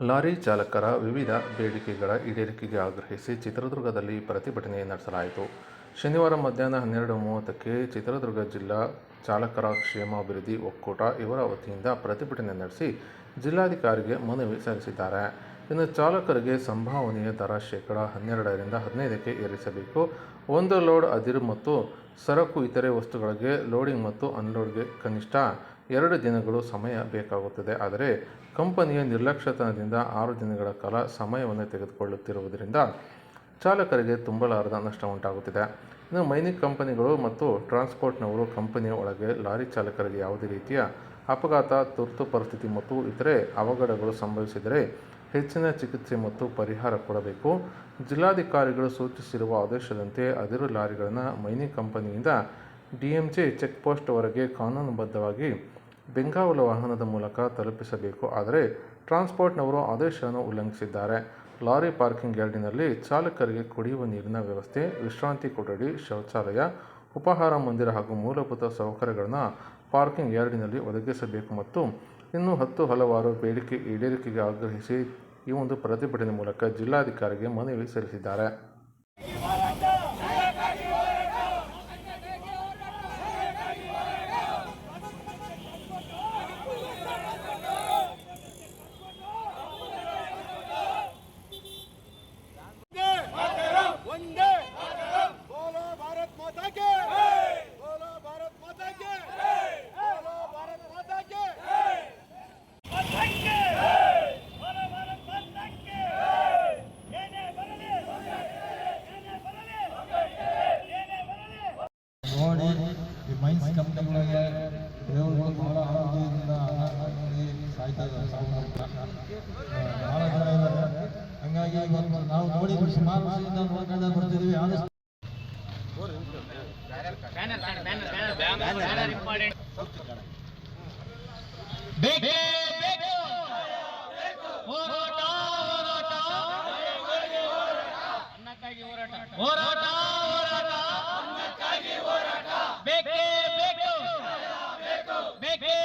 Lorry ಚಾಲಕರ ವಿವಿಧ ಬೇಡಿಕೆಗಳ ಈಡೇರಿಕೆಗೆ ಆಗ್ರಹಿಸಿ ಚಿತ್ರದುರ್ಗದಲ್ಲಿ ಪ್ರತಿಭಟನೆ ನಡೆಸಲಾಯಿತು. ಶನಿವಾರ ಮಧ್ಯಾಹ್ನ ಹನ್ನೆರಡು ಮೂವತ್ತಕ್ಕೆ ಚಿತ್ರದುರ್ಗ ಜಿಲ್ಲಾ ಚಾಲಕರ ಕ್ಷೇಮಾಭಿವೃದ್ಧಿ ಒಕ್ಕೂಟ ಇವರ ವತಿಯಿಂದ ಪ್ರತಿಭಟನೆ ನಡೆಸಿ ಜಿಲ್ಲಾಧಿಕಾರಿಗೆ ಮನವಿ ಸಲ್ಲಿಸಿದ್ದಾರೆ. ಇನ್ನು ಚಾಲಕರಿಗೆ ಸಂಭಾವನೆಯ ದರ ಶೇಕಡ ಹನ್ನೆರಡರಿಂದ ಹದಿನೈದಕ್ಕೆ ಏರಿಸಬೇಕು. ಒಂದು ಲೋಡ್ ಅದಿರು ಮತ್ತು ಸರಕು ಇತರೆ ವಸ್ತುಗಳಿಗೆ ಲೋಡಿಂಗ್ ಮತ್ತು ಅನ್ಲೋಡ್ಗೆ ಕನಿಷ್ಠ ಎರಡು ದಿನಗಳು ಸಮಯ ಬೇಕಾಗುತ್ತದೆ. ಆದರೆ ಕಂಪನಿಯ ನಿರ್ಲಕ್ಷ್ಯತನದಿಂದ ಆರು ದಿನಗಳ ಕಾಲ ಸಮಯವನ್ನು ತೆಗೆದುಕೊಳ್ಳುತ್ತಿರುವುದರಿಂದ ಚಾಲಕರಿಗೆ ತುಂಬಲಾರದ ನಷ್ಟ ಉಂಟಾಗುತ್ತಿದೆ. ಇನ್ನು ಮೈನಿಂಗ್ ಕಂಪನಿಗಳು ಮತ್ತು ಟ್ರಾನ್ಸ್ಪೋರ್ಟ್ನವರು ಕಂಪನಿಯ ಒಳಗೆ ಲಾರಿ ಚಾಲಕರಿಗೆ ಯಾವುದೇ ರೀತಿಯ ಅಪಘಾತ, ತುರ್ತು ಪರಿಸ್ಥಿತಿ ಮತ್ತು ಇತರೆ ಅವಘಡಗಳು ಸಂಭವಿಸಿದರೆ ಹೆಚ್ಚಿನ ಚಿಕಿತ್ಸೆ ಮತ್ತು ಪರಿಹಾರ ಕೊಡಬೇಕು. ಜಿಲ್ಲಾಧಿಕಾರಿಗಳು ಸೂಚಿಸಿರುವ ಆದೇಶದಂತೆ ಅದಿರು ಲಾರಿಗಳನ್ನು ಮೈನಿಂಗ್ ಕಂಪನಿಯಿಂದ ಡಿಎಂಜೆ ಚೆಕ್ಪೋಸ್ಟ್ವರೆಗೆ ಕಾನೂನುಬದ್ಧವಾಗಿ ಬೆಂಗಾವಲು ವಾಹನದ ಮೂಲಕ ತಲುಪಿಸಬೇಕು. ಆದರೆ, ಟ್ರಾನ್ಸ್ಪೋರ್ಟ್ನವರು ಆದೇಶವನ್ನು ಉಲ್ಲಂಘಿಸಿದ್ದಾರೆ. ಲಾರಿ ಪಾರ್ಕಿಂಗ್ ಯಾರ್ಡಿನಲ್ಲಿ ಚಾಲಕರಿಗೆ ಕುಡಿಯುವ ನೀರಿನ ವ್ಯವಸ್ಥೆ, ವಿಶ್ರಾಂತಿ ಕೊಠಡಿ, ಶೌಚಾಲಯ, ಉಪಹಾರ ಮಂದಿರ ಹಾಗೂ ಮೂಲಭೂತ ಸೌಕರ್ಯಗಳನ್ನು ಪಾರ್ಕಿಂಗ್ ಯಾರ್ಡಿನಲ್ಲಿ ಒದಗಿಸಬೇಕು ಮತ್ತು ಇನ್ನೂ ಹತ್ತು ಹಲವಾರು ಬೇಡಿಕೆ ಈಡೇರಿಕೆಗೆ ಆಗ್ರಹಿಸಿ ಈ ಒಂದು ಪ್ರತಿಭಟನೆ ಮೂಲಕ ಜಿಲ್ಲಾಧಿಕಾರಿಗೆ ಮನವಿ ಸಲ್ಲಿಸಿದ್ದಾರೆ. ಹಂಗಾಗಿ ಇವತ್ತು ನಾವು ನೋಡಿ ಸುಮಾರು ವರ್ಷದಿಂದ ನೋಡ್ಕೊಂಡ ಬರ್ತಿದ್ವಿ ಆದಷ್ಟು ಹೋರಾಟ ಹೋರಾಟ ಬೇಕೇ. ಬೇಕು ಬೇಕೇ.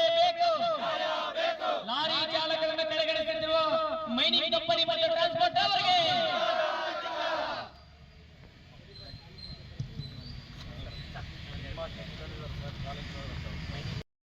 ಮೈನಿಂಗ್ ಕಂಪನಿ ಮತ್ತು ಟ್ರಾನ್ಸ್ಪೋರ್ಟ್ ಅವರಿಗೆ. ಕಾಲೇಜ್